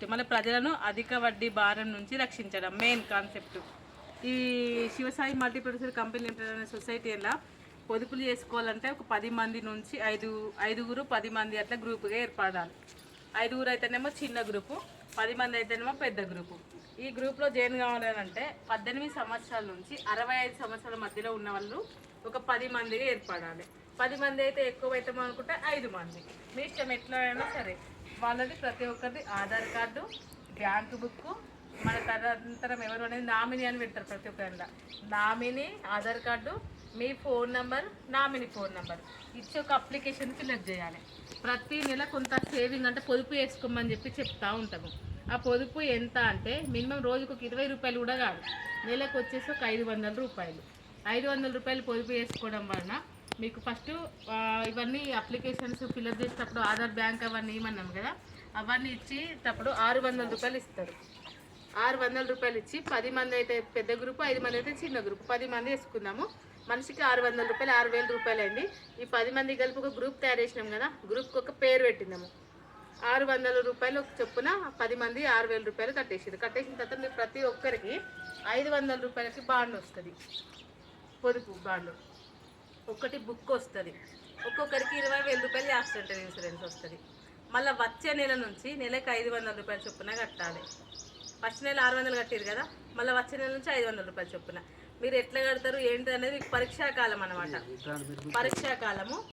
ప్రజలను అధిక వడ్డీ భారం నుంచి రక్షించడం మెయిన్ కాన్సెప్ట్ ఈ శివసాయి మల్టీప్రొడ్యూసర్ కంపెనీ లిమిటెడ్ అనే సొసైటీలో పొదుపులు చేసుకోవాలంటే ఒక పది మంది నుంచి ఐదు ఐదుగురు పది మంది అట్లా గ్రూపుగా ఏర్పడాలి. ఐదుగురు అయితేనేమో చిన్న గ్రూపు పది మంది అయితేనేమో పెద్ద గ్రూపు ఈ గ్రూప్లో జాయిన్ కావాలంటే పద్దెనిమిది సంవత్సరాల నుంచి అరవై ఐదు సంవత్సరాల మధ్యలో ఉన్న వాళ్ళు ఒక పది మందిగా ఏర్పడాలి. పది మంది అయితే ఎక్కువ అవుతామో అనుకుంటే ఐదు మంది. మీ ఇష్టం ఎట్లా అయినా సరే. వాళ్ళది ప్రతి ఒక్కరిది ఆధార్ కార్డు బ్యాంకు బుక్ మన తదనంతరం ఎవరు అనేది నామినీ అని పెడతారు ప్రతి ఒక్కరిలో నామినీ ఆధార్ కార్డు మీ phone number nominee phone number. ఇచ్చి ఒక అప్లికేషన్ ఫిల్అప్ చేయాలి. ప్రతి నెల కొంత సేవింగ్ అంటే పొదుపు చేసుకోమని చెప్పి చెప్తూ ఉంటాము. ఆ పొదుపు ఎంత అంటే మినిమం రోజుకు ఒక ఇరవై రూపాయలు కూడా కాదు. నెలకు వచ్చేసి ఒక ఐదు వందల రూపాయలు. ఐదు వందల రూపాయలు పొదుపు వేసుకోవడం వలన మీకు ఫస్ట్ ఇవన్నీ అప్లికేషన్స్ ఫిల్అప్ చేసేటప్పుడు ఆధార్ బ్యాంక్ అవన్నీ ఇవ్వమన్నాం కదా అవన్నీ ఇచ్చేటప్పుడు ఆరు వందల రూపాయలు ఇస్తారు. ఆరు వందల రూపాయలు ఇచ్చి పది మంది అయితే పెద్ద గ్రూప్ ఐదు మంది అయితే చిన్న గ్రూప్ పది మంది వేసుకుందాము. మనిషికి ఆరు వందల రూపాయలు ఆరు వేల రూపాయలు అయింది ఈ పది మంది కలిపి ఒక గ్రూప్ తయారు చేసినాం కదా గ్రూప్కి ఒక పేరు పెట్టినాము ఆరు వందల రూపాయలు చొప్పున పది మంది ఆరు వేల రూపాయలు కట్టేసారు కట్టేసిన తర్వాత మీరు ప్రతి ఒక్కరికి ఐదు వందల రూపాయలకి బాండ్ వస్తుంది. పొదుపు బాండ్. ఒకటి బుక్ వస్తుంది. ఒక్కొక్కరికి ఇరవై వేల రూపాయలు యాక్సిడెంటల్ ఇన్సూరెన్స్ వస్తుంది. మళ్ళీ వచ్చే నెల నుంచి నెలకు ఐదు వందల రూపాయలు చొప్పున కట్టాలి. ఫస్ట్ నెల ఆరు వందలు కట్టారు కదా మళ్ళీ వచ్చే నెల నుంచి ఐదు వందల రూపాయలు చొప్పున. మీరు ఎట్లా కడతారు ఏంటి అనేది పరీక్షాకాలం అనమాట పరీక్షాకాలము